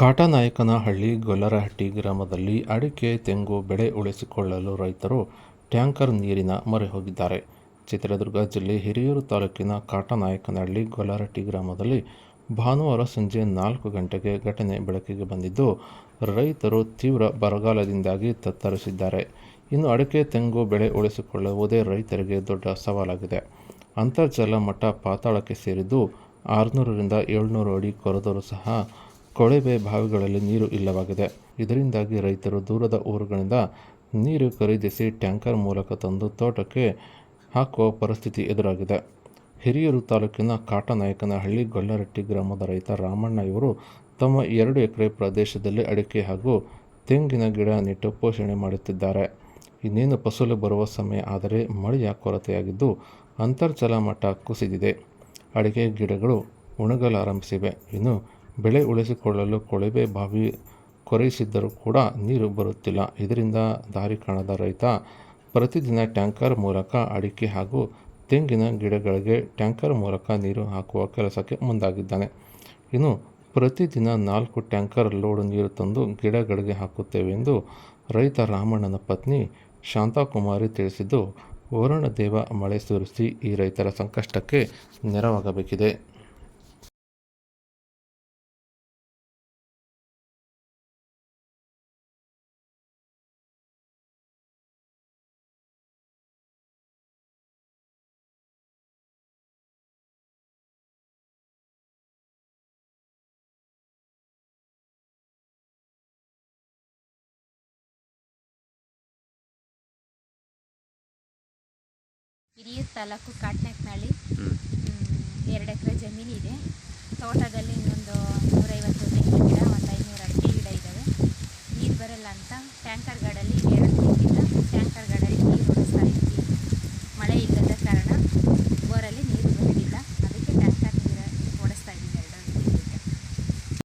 ಕಾಟನಾಯಕನಹಳ್ಳಿ ಗೊಲ್ಲರಹಟ್ಟಿ ಗ್ರಾಮದಲ್ಲಿ ಅಡಿಕೆ, ತೆಂಗು ಬೆಳೆ ಉಳಿಸಿಕೊಳ್ಳಲು ರೈತರು ಟ್ಯಾಂಕರ್ ನೀರಿನ ಮೊರೆ ಹೋಗಿದ್ದಾರೆ. ಚಿತ್ರದುರ್ಗ ಜಿಲ್ಲೆ ಹಿರಿಯೂರು ತಾಲೂಕಿನ ಕಾಟನಾಯಕನಹಳ್ಳಿ ಗೊಲ್ಲರಹಟ್ಟಿ ಗ್ರಾಮದಲ್ಲಿ ಭಾನುವಾರ ಸಂಜೆ ನಾಲ್ಕು ಗಂಟೆಗೆ ಘಟನೆ ಬೆಳಕಿಗೆ ಬಂದಿದ್ದು, ರೈತರು ತೀವ್ರ ಬರಗಾಲದಿಂದಾಗಿ ತತ್ತರಿಸಿದ್ದಾರೆ. ಇನ್ನು ಅಡಿಕೆ, ತೆಂಗು ಬೆಳೆ ಉಳಿಸಿಕೊಳ್ಳುವುದೇ ರೈತರಿಗೆ ದೊಡ್ಡ ಸವಾಲಾಗಿದೆ. ಅಂತರ್ಜಲ ಮಟ್ಟ ಪಾತಾಳಕ್ಕೆ ಸೇರಿದ್ದು, ಆರುನೂರರಿಂದ ಏಳ್ನೂರು ಅಡಿ ಕೊರೆದರೂ ಸಹ ಕೊಳವೆ ಬಾವಿಗಳಲ್ಲಿ ನೀರು ಇಲ್ಲವಾಗಿದೆ. ಇದರಿಂದಾಗಿ ರೈತರು ದೂರದ ಊರುಗಳಿಂದ ನೀರು ಖರೀದಿಸಿ ಟ್ಯಾಂಕರ್ ಮೂಲಕ ತಂದು ತೋಟಕ್ಕೆ ಹಾಕುವ ಪರಿಸ್ಥಿತಿ ಎದುರಾಗಿದೆ. ಹಿರಿಯೂರು ತಾಲೂಕಿನ ಕಾಟನಾಯಕನಹಳ್ಳಿ ಗೊಲ್ಲರಟ್ಟಿ ಗ್ರಾಮದ ರೈತ ರಾಮಣ್ಣ ಇವರು ತಮ್ಮ ಎರಡು ಎಕರೆ ಪ್ರದೇಶದಲ್ಲಿ ಅಡಿಕೆ ಹಾಗೂ ತೆಂಗಿನ ಗಿಡ ನೆಟ್ಟು ಪೋಷಣೆ ಮಾಡುತ್ತಿದ್ದಾರೆ. ಇನ್ನೇನು ಫಸಲು ಬರುವ ಸಮಯ ಆದರೆ ಮಳೆಯ ಕೊರತೆಯಾಗಿದ್ದು ಅಂತರ್ಜಲ ಮಟ್ಟ ಕುಸಿದಿದೆ. ಅಡಿಕೆ ಗಿಡಗಳು ಉಣಗಲಾರಂಭಿಸಿವೆ ಇನ್ನು ಬೆಳೆ ಉಳಿಸಿಕೊಳ್ಳಲು ಕೊಳವೆ ಬಾವಿ ಕೊರೆಯಿಸಿದ್ದರೂ ಕೂಡ ನೀರು ಬರುತ್ತಿಲ್ಲ. ಇದರಿಂದ ದಾರಿ ಕಾಣದ ರೈತ ಪ್ರತಿದಿನ ಟ್ಯಾಂಕರ್ ಮೂಲಕ ಅಡಿಕೆ ಹಾಗೂ ತೆಂಗಿನ ಗಿಡಗಳಿಗೆ ಟ್ಯಾಂಕರ್ ಮೂಲಕ ನೀರು ಹಾಕುವ ಕೆಲಸಕ್ಕೆ ಮುಂದಾಗಿದ್ದಾನೆ. ಇನ್ನು ಪ್ರತಿದಿನ ನಾಲ್ಕು ಟ್ಯಾಂಕರ್ ಲೋಡ್ ನೀರು ತಂದು ಗಿಡಗಳಿಗೆ ಹಾಕುತ್ತೇವೆ ಎಂದು ರೈತ ರಾಮಣ್ಣನ ಪತ್ನಿ ಶಾಂತಾಕುಮಾರಿ ತಿಳಿಸಿದ್ದು, ವರುಣದೇವ ಮಳೆ ಸುರಿಸಿ ಈ ರೈತರ ಸಂಕಷ್ಟಕ್ಕೆ ನೆರವಾಗಬೇಕಿದೆ. ಹಿರಿಯೂರು ತಾಲೂಕು ಕಾಟ್ನಾಕ್ನಹಳ್ಳಿ ಎರಡು ಎಕರೆ ಜಮೀನಿದೆ ತೋಟದಲ್ಲಿ ಇನ್ನೊಂದು ನೂರೈವತ್ತು ತೆಂಗಿನ ಗಿಡ ಒಂದು ಐನೂರು ಅಡಿಕೆ ಗಿಡ ಇದ್ದಾವೆ ನೀರು ಬರಲ್ಲ ಅಂತ ಟ್ಯಾಂಕರ್ ಗಾಡಲ್ಲಿ ಎರಡು ತಿಂಗಳಿಂದ ಟ್ಯಾಂಕರ್ ಗಾಡಲ್ಲಿ